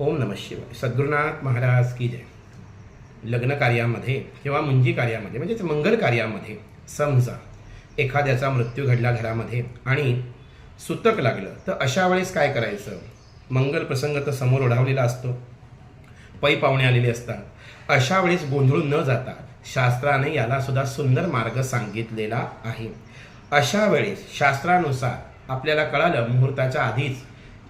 ओम नम शिवाय. सद्गुरुनाथ महाराज की जय. लग्न कार्यामध्ये किंवा मुंजी कार्यामध्ये म्हणजेच मंगल कार्यामध्ये समजा एखाद्याचा मृत्यू घडला घरामध्ये आणि सुतक लागलं तर अशा वेळेस काय करायचं? मंगल प्रसंग तर समोर ओढावलेला असतो. पै पाहुणे आलेले असतात. अशा वेळेस गोंधळून न जाता शास्त्राने याला सुद्धा सुंदर मार्ग सांगितलेला आहे. अशा वेळेस शास्त्रानुसार आपल्याला कळालं मुहूर्ताच्या आधीच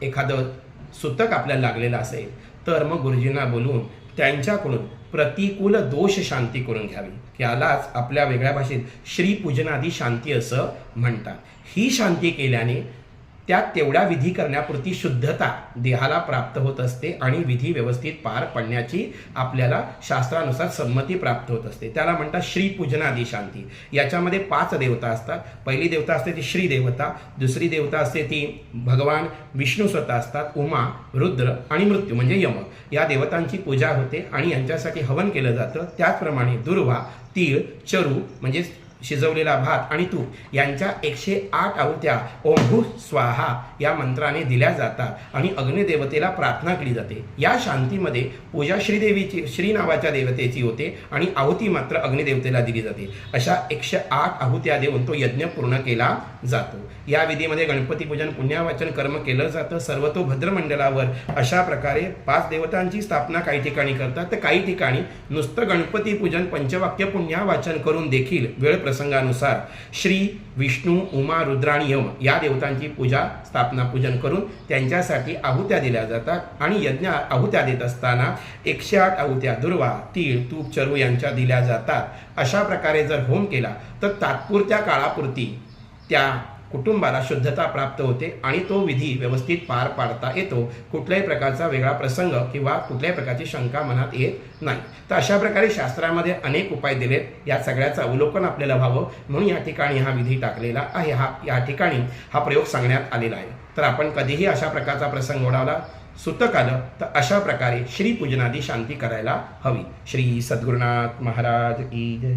एखादं सुतक आपल्याला लागलेलं असेल तर मग गुरुजींना बोलून त्यांच्याकडून प्रतिकूल दोष शांती करून घ्यावी. यालाच आपल्या वेगळ्या भाषेत श्रीपूजनादी शांती असं म्हणतात. ही शांती केल्याने त्यात तेवढ्या विधी करण्यापुरती शुद्धता देहाला प्राप्त होत असते आणि विधी व्यवस्थित पार पडण्याची आपल्याला शास्त्रानुसार संमती प्राप्त होत असते. त्याला म्हणतात श्रीपूजनादी शांती याच्यामध्ये पाच देवता असतात. पहिली देवता असते ती श्री देवता दुसरी देवता असते ती भगवान विष्णू स्वतः असतात उमा रुद्र आणि मृत्यू म्हणजे यम. या देवतांची पूजा होते आणि यांच्यासाठी हवन केलं जातं. त्याचप्रमाणे दुर्वा तीळ चरू म्हणजेच शिजवलेला भात आणि तूप यांच्या एकशे आठ आहुत्या ओंभू स्वाहा या मंत्राने दिल्या जातात आणि अग्निदेवतेला प्रार्थना केली जाते. या शांतीमध्ये पूजा श्रीदेवीची श्री नावाच्या देवतेची होते आणि आहुती मात्र अग्निदेवतेला दिली जाते. अशा एकशे आठ आहुत्या देऊन तो यज्ञ पूर्ण केला जातो. या विधीमध्ये गणपती पूजन पुण्यावाचन कर्म केलं जातं. सर्वतो भद्रमंडलावर अशा प्रकारे पाच देवतांची स्थापना काही ठिकाणी करतात. तर काही ठिकाणी नुसतं गणपती पूजन पंचवाक्य पुण्यावाचन करून देखील वेळ प्रसंगानुसार श्री विष्णू उमा रुद्राणी यम या देवतांची पूजा स्थापना पूजन करून त्यांच्यासाठी आहुत्या दिल्या जातात आणि यज्ञ आहुत्या देत असताना एकशे आठ आहुत्या दुर्वा तीळ तूप चरू यांच्या दिल्या जातात. अशा प्रकारे जर होम केला तर तात्पुरत्या काळापुरती त्या कुटुंबाला शुद्धता प्राप्त होते आणि तो विधी व्यवस्थित पार पाडता येतो. कुठल्याही प्रकारचा वेगळा प्रसंग किंवा कुठल्याही प्रकारची शंका मनात येत नाही. तर अशा प्रकारे शास्त्रामध्ये अनेक उपाय दिलेत. या सगळ्याचं अवलोकन आपल्याला व्हावं. म्हणून या ठिकाणी हा विधी टाकलेला आहे. हा या ठिकाणी हा प्रयोग सांगण्यात आलेला आहे. तर आपण कधीही अशा प्रकारचा प्रसंग ओढावला सुतक आलं तर अशा प्रकारे श्रीपूजनादी शांती करायला हवी. श्री सद्गुरुनाथ महाराज की जय.